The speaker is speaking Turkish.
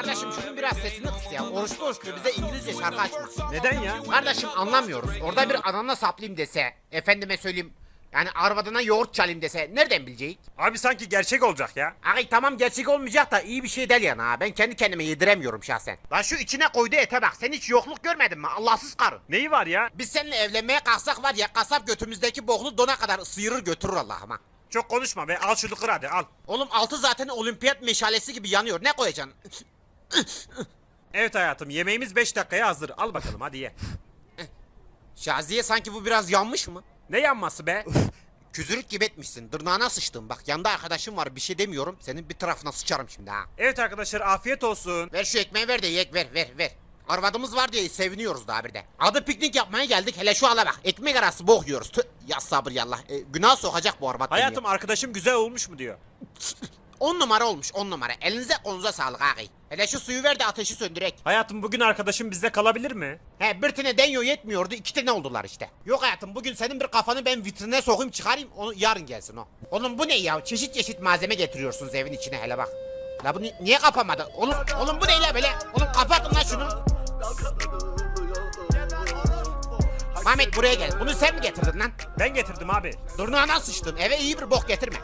Kardeşim şunun biraz sesini kıs ya. Oruçlu oruçlu bize İngilizce şarkı açma. Neden ya? Kardeşim anlamıyoruz. Orada bir anana saplayayım dese, efendime söyleyeyim. Yani arvadına yoğurt çalayım dese nereden bilecek? Abi sanki gerçek olacak ya. Ay tamam gerçek olmayacak da iyi bir şey değil yani ha. Ben kendi kendime yediremiyorum şahsen. Lan şu içine koyduğu ete bak. Sen hiç yokluk görmedin mi? Allahsız karı. Neyi var ya? Biz seninle evlenmeye kalksak var ya kasap götümüzdeki boklu dona kadar sıyırır götürür Allah'ıma. Çok konuşma be al şunu kır hadi al. Oğlum altı zaten olimpiyat meşalesi gibi yanıyor. Ne koyacaksın? Evet hayatım yemeğimiz 5 dakikaya hazır. Al bakalım hadi ye. Şaziye sanki bu biraz yanmış mı? Ne yanması be? Küzürük gibi etmişsin. Tırnağına sıçtın. Bak yanında arkadaşım var bir şey demiyorum. Senin bir tarafına sıçarım şimdi ha. Evet arkadaşlar afiyet olsun. Ver şu ekmeği ver de yek ver ver ver. Arvadımız var diye seviniyoruz daha bir de. Adı piknik yapmaya geldik hele şu ala bak. Ekmek arası bok yiyoruz. Tüh, ya sabır yallah. E, günah sokacak bu arvad. Hayatım arkadaşım güzel olmuş mu diyor. On numara olmuş on numara. Elinize kolunuza sağlık ağabey. Hele şu suyu ver de ateşi söndürek. Hayatım bugün arkadaşım bizde kalabilir mi? He bir tane denyo yetmiyordu iki tane oldular işte. Yok hayatım bugün senin bir kafanı ben vitrine sokayım çıkarayım onu yarın gelsin o. Oğlum bu ne ya çeşit çeşit malzeme getiriyorsunuz evin içine hele bak. La bu ni- niye kapamadı? Oğlum, oğlum bu ne la böyle? Oğlum kapatın lan şunu. Mehmet buraya gel. Bunu sen mi getirdin lan? Ben getirdim abi. Durnağına sıçtın. Eve iyi bir bok getirme.